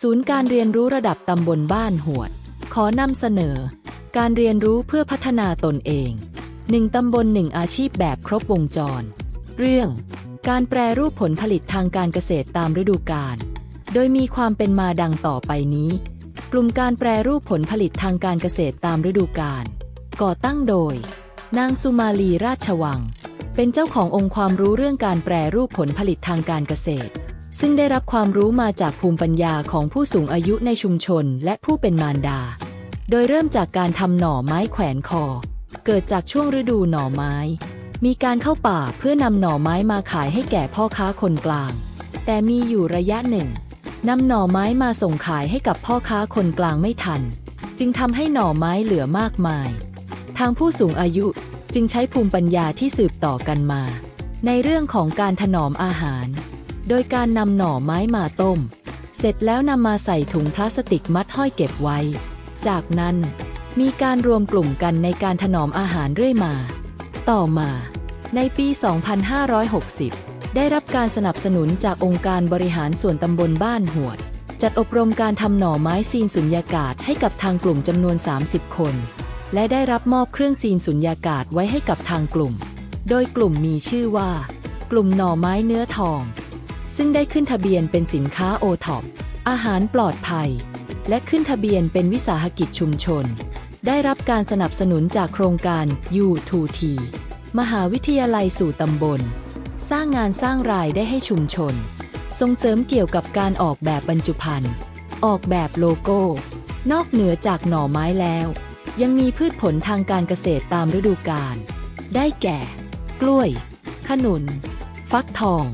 ศูนย์การเรียนรู้ระดับตำบลบ้านหวด ขอนำเสนอ การเรียนรู้เพื่อพัฒนาตนเองหนึ่งตำบลหนึ่งอาชีพแบบครบวงจร เรื่อง การแปรรูปผลผลิตทางการเกษตรตามฤดูกาลโดยมีความเป็นมาดังต่อไปนี้ กลุ่มการแปรรูปผลผลิตทางการเกษตรตามฤดูกาลก่อตั้งโดย นางสุมาลีราชวัง เป็นเจ้าขององค์ความรู้เรื่องการแปรรูปผลผลิตทางการเกษตร ซึ่งได้รับความรู้มาจากภูมิปัญญาของผู้สูงอายุในชุมชนและผู้เป็นมารดา โดยเริ่มจากการทำหน่อไม้แขวนคอ เกิดจากช่วงฤดูหน่อไม้ มีการเข้าป่าเพื่อนำหน่อไม้มาขายให้แก่พ่อค้าคนกลาง แต่มีอยู่ระยะหนึ่งนำหน่อไม้มาส่งขายให้กับพ่อค้าคนกลางไม่ทัน จึงทำให้หน่อไม้เหลือมากมาย ทางผู้สูงอายุจึงใช้ภูมิปัญญาที่สืบต่อกันมา ในเรื่องของการถนอมอาหาร โดยการนำหน่อไม้มาต้ม เสร็จแล้วนำมาใส่ถุงพลาสติกมัดห้อยเก็บไว้ จากนั้นมีการรวมกลุ่มกันในการถนอมอาหารเรื่อยมา ต่อมาในปี 2560 ได้รับการสนับสนุนจากองค์การบริหารส่วนตำบลบ้านหวด จัดอบรมการทำหน่อไม้ซีนสุญญากาศให้กับทางกลุ่มจำนวน 30 คน และได้รับมอบเครื่องซีนสุญญากาศไว้ให้กับทางกลุ่ม โดยกลุ่มมีชื่อว่า กลุ่มหน่อไม้เนื้อทอง ซึ่งได้ขึ้นทะเบียนเป็นสินค้าโอท็อปอาหารปลอดภัย และขึ้นทะเบียนเป็นวิสาหกิจชุมชน ได้รับการสนับสนุนจากโครงการ U2T มหาวิทยาลัยสู่ตำบล สร้างงานสร้างรายได้ให้ชุมชน ส่งเสริมเกี่ยวกับการออกแบบบรรจุภัณฑ์ ออกแบบโลโก้ นอกเหนือจากหน่อไม้แล้ว ยังมีพืชผลทางการเกษตรตามฤดูกาล ได้แก่ กล้วย ขนุน ฟักทอง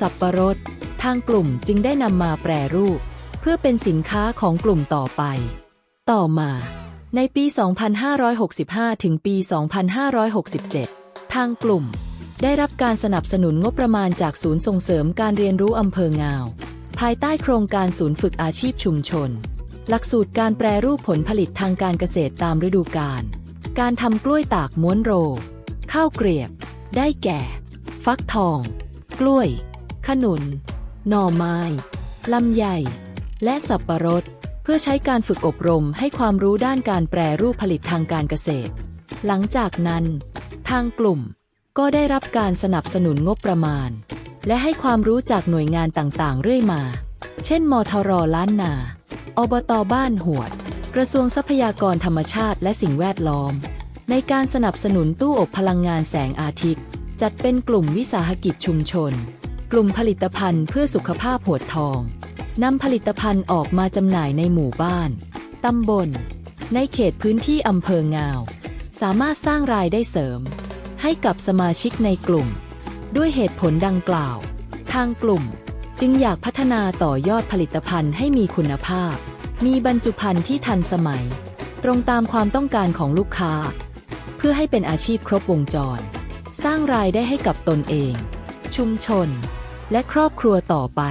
สับประรด ทางกลุ่มจึงได้นำมาแปรรูป เพื่อเป็นสินค้าของกลุ่มต่อไป ต่อมา ในปี 2565 ถึงปี 2567 ทางกลุ่ม ได้รับการสนับสนุนงบประมาณจากศูนย์ส่งเสริมการเรียนรู้อำเภองาว ภายใต้โครงการศูนย์ฝึกอาชีพชุมชน หลักสูตรการแปรรูปผลผลิตทางการเกษตรตามฤดูกาล การทำกล้วยตากม้วนโร ข้าวเกรียบ ได้แก่ ฟักทอง กล้วย ขนุน หน่อไม้ ลำไย และสับประรด เพื่อใช้การฝึกอบรมให้ความรู้ด้านการแปรรูปผลิตทางการเกษตร หลังจากนั้น ทางกลุ่มก็ได้รับการสนับสนุนงบประมาณ และให้ความรู้จากหน่วยงานต่างๆ เรื่อยมา เช่น มทรล้านนา อบตบ้านหวด กระทรวงทรัพยากรธรรมชาติและสิ่งแวดล้อม ในการสนับสนุนตู้อบพลังงานแสงอาทิตย์ จัดเป็นกลุ่มวิสาหกิจชุมชน กลุ่มผลิตภัณฑ์เพื่อสุขภาพหัวทองนำผลิตภัณฑ์ออกมาจำหน่ายในหมู่บ้าน ตำบล ในเขตพื้นที่อำเภองาว สามารถสร้างรายได้เสริม ให้กับสมาชิกในกลุ่ม ด้วยเหตุผลดังกล่าว ทางกลุ่มจึงอยากพัฒนาต่อยอดผลิตภัณฑ์ให้มีคุณภาพ มีบรรจุภัณฑ์ที่ทันสมัย ตรงตามความต้องการของลูกค้า เพื่อให้เป็นอาชีพครบวงจร สร้างรายได้ให้กับตนเอง ชุมชน และครอบครัวต่อไป